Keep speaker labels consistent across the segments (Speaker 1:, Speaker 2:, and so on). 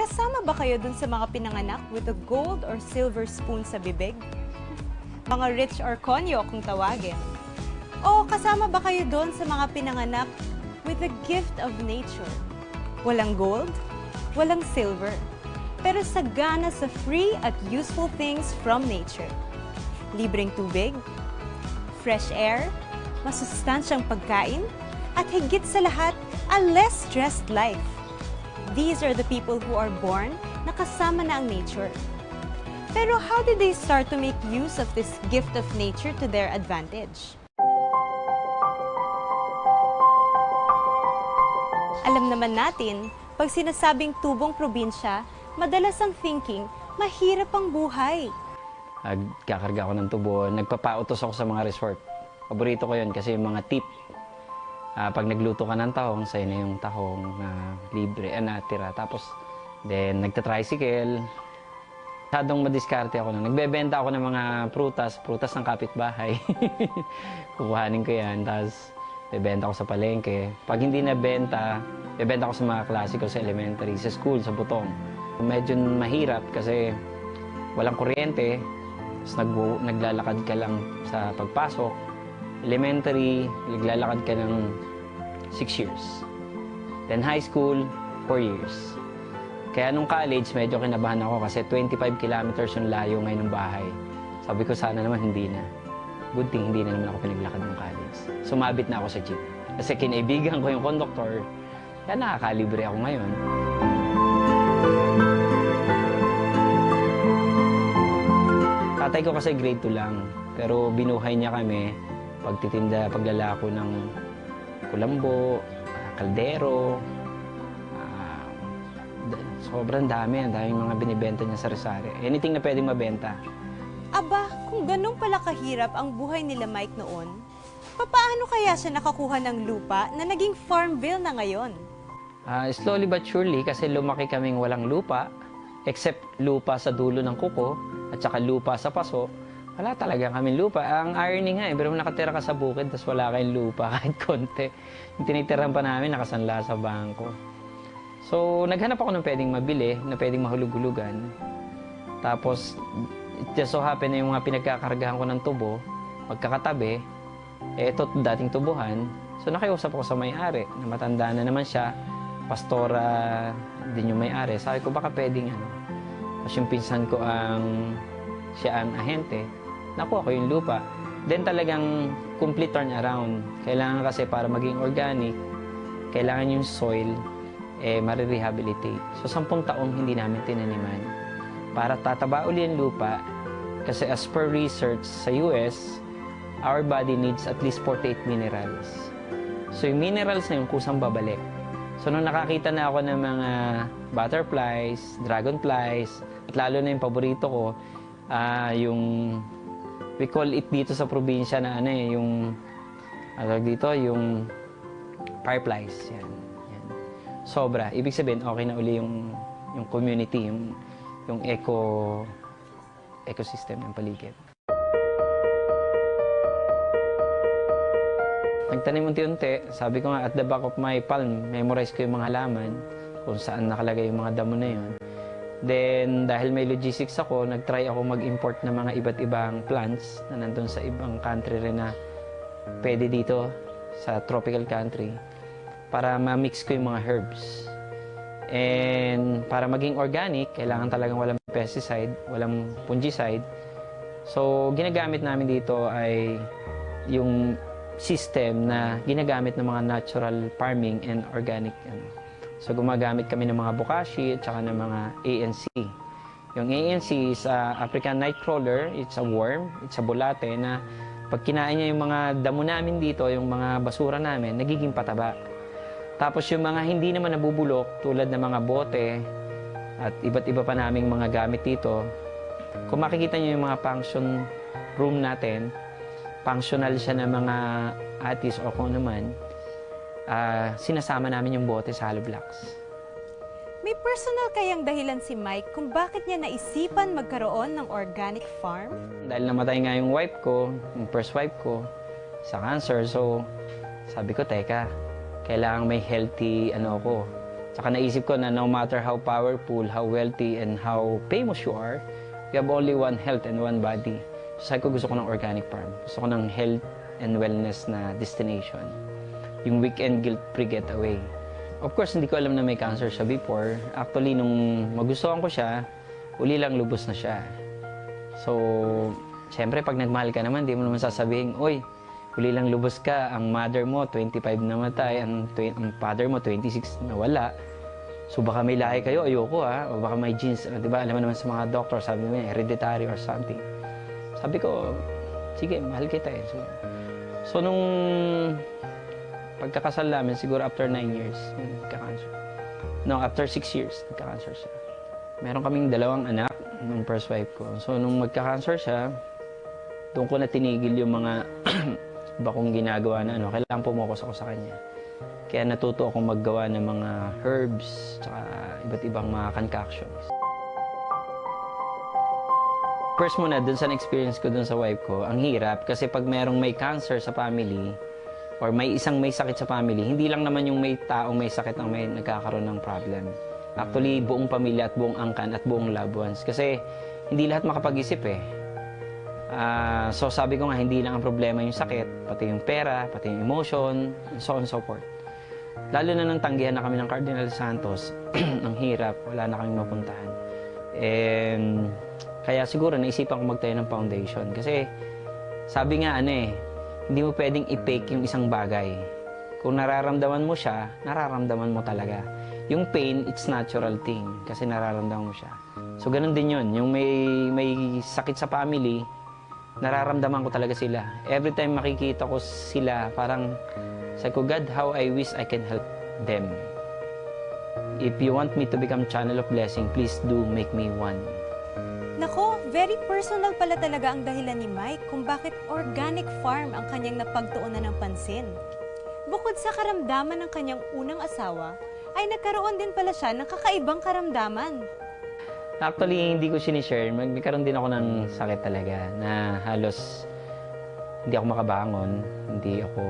Speaker 1: Kasama ba kayo dun sa mga pinanganak with a gold or silver spoon sa bibig? Mga rich or konyo kung tawagin. O kasama ba kayo dun sa mga pinanganak with the gift of nature? Walang gold, walang silver, pero sagana sa free at useful things from nature. Libreng tubig, fresh air, masustansyang pagkain, at higit sa lahat, a less stressed life. These are the people who are born na kasama na ang nature. Pero how did they start to make use of this gift of nature to their advantage? Alam naman natin, pag sinasabing tubong probinsya, madalas ang thinking, mahirap ang buhay.
Speaker 2: Nagkakarga ako ng tubo. Nagpapautos ako sa mga resort. Paborito ko yun kasi yung mga tip. Ah, pag nagluto ka ng tahong, sa'yo na yung tahong na libre, eh, natira. Tapos, then, nagta-tricycle. Masyadong madiskarte ako na. Nagbebenta ako ng mga prutas, prutas ng kapitbahay. Kukuhanin ko yan, tapos bebenta ko sa palengke. Pag hindi nabenta, bebenta ko sa mga klase ko sa elementary, sa school, sa butong. Medyo mahirap kasi walang kuryente, tapos nag- naglalakad ka lang sa pagpasok. Elementary, naglalakad ka ng 6 years. Then high school, 4 years. Kaya nung college, medyo kinabahan ako kasi 25 kilometers yung layo ngayon ng bahay. Sabi ko sana naman hindi na. Good thing hindi na naman ako pinaglakad ng college. Sumabit na ako sa jeep. Kasi kinaibigan ko yung conductor, kaya nakakalibre ako ngayon. Tatay ko kasi grade 2 lang, pero binuhay niya kami pagtitinda, paglalako ng kulambo, ah, kaldero, d- sobrang dami, ang daming mga binibenta niya sa Resare. Anything na pwedeng mabenta.
Speaker 1: Aba, kung ganun pala kahirap ang buhay nila Mike noon, papaano kaya siya nakakuha ng lupa na naging Farmville na ngayon?
Speaker 2: Ah, slowly but surely, kasi lumaki kaming walang lupa, except lupa sa dulo ng kuko, at saka lupa sa paso, wala talaga kaming lupa. Ang irony nga eh, pero nakatira ka sa bukid, tapos wala kayong lupa kahit konti. Yung tinitirahan pa namin, nakasanla sa bangko. So, naghanap ako ng pwedeng mabili, na pwedeng mahulug-hulugan. Tapos, it just so happen na yung mga pinagkakargahan ko ng tubo, magkakatabi, eh, ito dating tubuhan. So, nakiusap ako sa may-ari, na matanda na naman siya, pastora din yung may-ari. Sabi ko, baka pwedeng ano. Tapos yung pinsan ko ang, siya ang ahente, nakuha ko yung lupa. Then talagang complete turn around. Kailangan kasi para maging organic, kailangan yung soil, eh, marirehabilitate. So, sampung taong hindi namin tinaniman. Para tataba uli yung lupa, kasi as per research sa US, our body needs at least 48 minerals. So, yung minerals na yung kusang babalik. So, nung nakakita na ako ng mga butterflies, dragonflies, at lalo na yung paborito ko, ah yung, we call it dito sa probinsya na ano eh, yung, ano dito, yung fireflies. Yan, yan. Sobra. Ibig sabihin, okay na uli yung, yung community, yung, yung eco, ecosystem ng paligid. Nagtanim unti-unti, sabi ko nga at the back of my palm, memorize ko yung mga halaman kung saan nakalagay yung mga damo na yun. Then, dahil may logistics ako, nag-try ako mag-import ng mga iba't ibang plants na nandun sa ibang country rin na pwede dito sa tropical country para ma-mix ko yung mga herbs. And para maging organic, kailangan talagang walang pesticide, walang fungicide. So, ginagamit namin dito ay yung system na ginagamit ng mga natural farming and organic. Ano. So, gumagamit kami ng mga bokashi at saka ng mga ANC. Yung ANC is a African nightcrawler. It's a worm. It's a bulate na pag kinain niya yung mga damo namin dito, yung mga basura namin, nagiging pataba. Tapos yung mga hindi naman nabubulok, tulad ng mga bote at iba't iba pa naming mga gamit dito, kung makikita niyo yung mga function room natin, functional siya ng mga atis o kung ano ah, sinasama namin yung bote sa hollow blocks.
Speaker 1: May personal kayang dahilan si Mike kung bakit niya naisipan magkaroon ng organic farm?
Speaker 2: Dahil namatay nga yung wife ko, yung first wife ko, sa cancer. So, sabi ko, teka, kailangan may healthy, ano ako, Saka naisip ko na no matter how powerful, how wealthy, and how famous you are, you have only one health and one body. So sabi ko gusto ko ng organic farm. Gusto ko ng health and wellness na destination. Yung weekend guilt-free getaway. Of course, hindi ko alam na may cancer siya before. Actually, nung magustuhan ko siya, uli lang lubos na siya. So, siyempre, pag nagmahal ka naman, di mo naman sasabihin, Uy, uli lang lubos ka, ang mother mo, 25 namatay, ang, ang father mo, 26 nawala. So, baka may lahi kayo, ayoko ha, o baka may genes, di ba, alam mo naman sa mga doctor, sabi nila, hereditary or something. Sabi ko, sige, mahal kita eh. So, so nung pagkakasal namin, siguro after 9 years, nagka-cancer. No, after 6 years, nagka-cancer siya. Meron kaming dalawang anak nung first wife ko. So, nung magka-cancer siya, doon ko na tinigil yung mga iba kong ginagawa na ano, kailangan pumokus ako sa kanya. Kaya natuto akong maggawa ng mga herbs, tsaka iba't ibang mga concoctions. First muna, dun sa experience ko dun sa wife ko, ang hirap kasi pag merong may cancer sa family, or may isang may sakit sa family, hindi lang naman yung may taong may sakit ang may nagkakaroon ng problem. Actually, buong pamilya at buong angkan at buong loved ones. Kasi hindi lahat makapag-isip eh. Ah, so sabi ko nga, hindi lang ang problema yung sakit, pati yung pera, pati yung emotion, and so on and so forth. Lalo na nang tanggihan na kami ng Cardinal Santos, ang hirap, wala na kaming mapuntahan. And kaya siguro naisipan ko magtayo ng foundation. Kasi sabi nga ano eh, hindi mo pwedeng i-fake yung isang bagay. Kung nararamdaman mo siya, nararamdaman mo talaga. Yung pain, it's natural thing kasi nararamdaman mo siya. So ganun din yun. Yung may, may sakit sa family, nararamdaman ko talaga sila. Every time makikita ko sila, parang sabi ko, God, how I wish I can help them. If you want me to become channel of blessing, please do make me one.
Speaker 1: Very personal pala talaga ang dahilan ni Mike kung bakit organic farm ang kanyang napagtuunan ng pansin. Bukod sa karamdaman ng kanyang unang asawa, ay nagkaroon din pala siya ng kakaibang karamdaman.
Speaker 2: Actually, hindi ko sinishare. Magkaroon din ako ng sakit talaga na halos hindi ako makabangon. Hindi ako...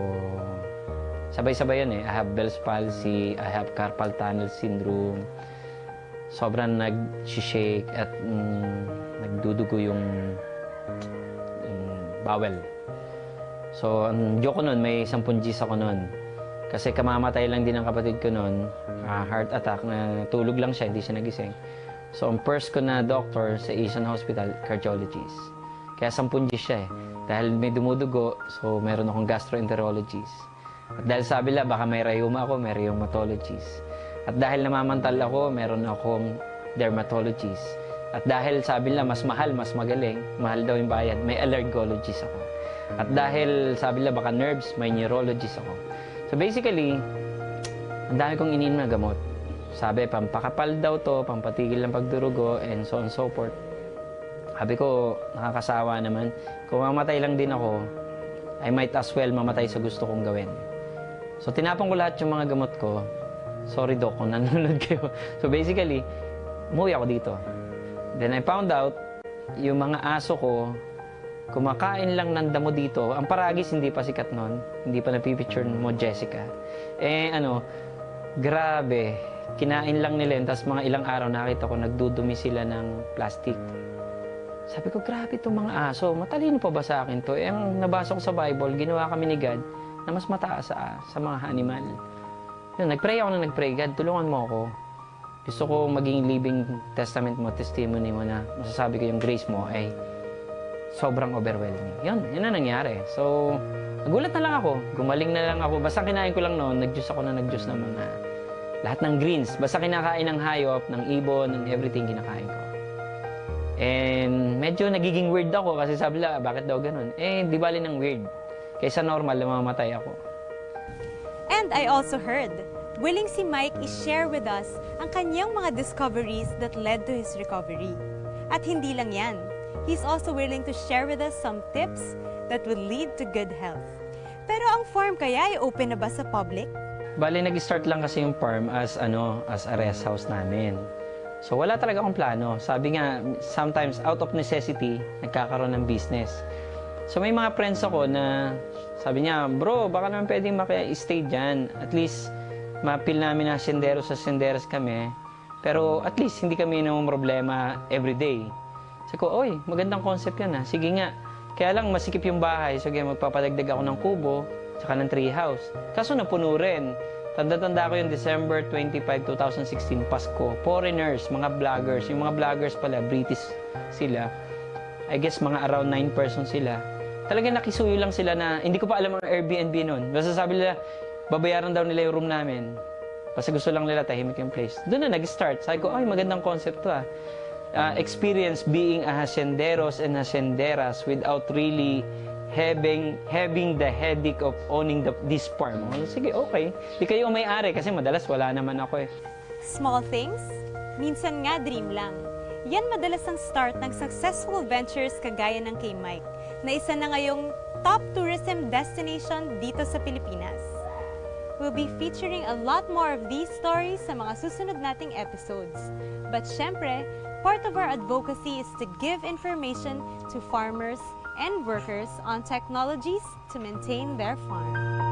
Speaker 2: Sabay-sabay yan eh. I have Bell's palsy, I have carpal tunnel syndrome. Sobrang nag-shake at mm, nagdudugo yung, yung bowel. So, ang joke ko nun, may 10 Gs ako nun. Kasi kamamatay lang din ang kapatid ko nun, ah, heart attack, na tulog lang siya, hindi siya nagising. So, ang first ko na doctor sa Asian Hospital, cardiologist. Kaya 10 Gs siya eh. Dahil may dumudugo, so meron akong gastroenterologist. At dahil sabi la, baka may rheuma ako, may rheumatologist. At dahil namamantal ako, meron akong dermatologist. At dahil sabi nila, mas mahal, mas magaling, mahal daw yung bayad, may allergologist ako. At dahil sabi nila, baka nerves, may neurologist ako. So basically, ang dami kong ininom na gamot. Sabi, pampakapal daw to, pampatigil ng pagdurugo, and so on and so forth. Sabi ko, nakakasawa naman. Kung mamatay lang din ako, I might as well mamatay sa gusto kong gawin. So, tinapon ko lahat yung mga gamot ko. Sorry, Doc, kung nanonood kayo. So, basically, umuwi ako dito. Then, I found out, yung mga aso ko, kumakain lang ng damo dito. Ang paragis, hindi pa sikat nun. Hindi pa napipicture mo, Jessica. Eh, ano, grabe. Kinain lang nila yun. Tapos mga ilang araw, nakita ko, nagdudumi sila ng plastic. Sabi ko, grabe itong mga aso. Matalino pa ba sa akin to? Eh, ang nabasa ko sa Bible, ginawa kami ni God na mas mataas sa, sa mga animal. Yun, nagpray ako na nagpray, God, tulungan mo ako. Gusto ko maging living testament mo, testimony mo na masasabi ko yung grace mo ay sobrang overwhelming. Yun, yun na nangyari. So, nagulat na lang ako. Gumaling na lang ako. Basta kinain ko lang noon, nag-juice ako na nag-juice ng mga lahat ng greens. Basta kinakain ng hayop, ng ibon, ng everything kinakain ko. And medyo nagiging weird ako kasi sabi nila, bakit daw ganun? Eh, di bali ng weird. Kaysa normal, namamatay ako.
Speaker 1: And I also heard, willing si Mike i-share with us ang kanyang mga discoveries that led to his recovery. At hindi lang yan, he's also willing to share with us some tips that will lead to good health. Pero ang farm kaya ay open na ba sa public?
Speaker 2: Bali, nag-start lang kasi yung farm as, ano, as a rest house namin. So, wala talaga akong plano. Sabi nga, sometimes out of necessity, nagkakaroon ng business. So, may mga friends ako na sabi niya, bro, baka naman pwedeng maki-stay dyan. At least, mapil namin na sendero sa senderas kami. Pero at least hindi kami namang problema everyday. Sabi ko, oy, magandang concept yan ha. Sige nga. Kaya lang masikip yung bahay. So kaya magpapadagdag ako ng kubo, tsaka ng tree house. Kaso napuno rin. Tanda-tanda ko yung December 25, 2016, Pasko. Foreigners, mga vloggers. Yung mga vloggers pala, British sila. I guess mga around 9 persons sila. Talagang nakisuyo lang sila na, hindi ko pa alam ang Airbnb nun. Basta sabi nila, babayaran daw nila yung room namin. Kasi gusto lang nila tahimik yung place. Doon na nag-start. Sabi ko, ay magandang concept to ah. Uh, experience being a hacienderos and hacienderas without really having having the headache of owning the, this farm. Oh, Sige, okay. Di kayo may-ari kasi madalas wala naman ako eh.
Speaker 1: Small things? Minsan nga dream lang. Yan madalas ang start ng successful ventures kagaya ng kay Mike, na isa na ngayong top tourism destination dito sa Pilipinas. We'll be featuring a lot more of these stories sa mga susunod nating episodes. But syempre, part of our advocacy is to give information to farmers and workers on technologies to maintain their farm.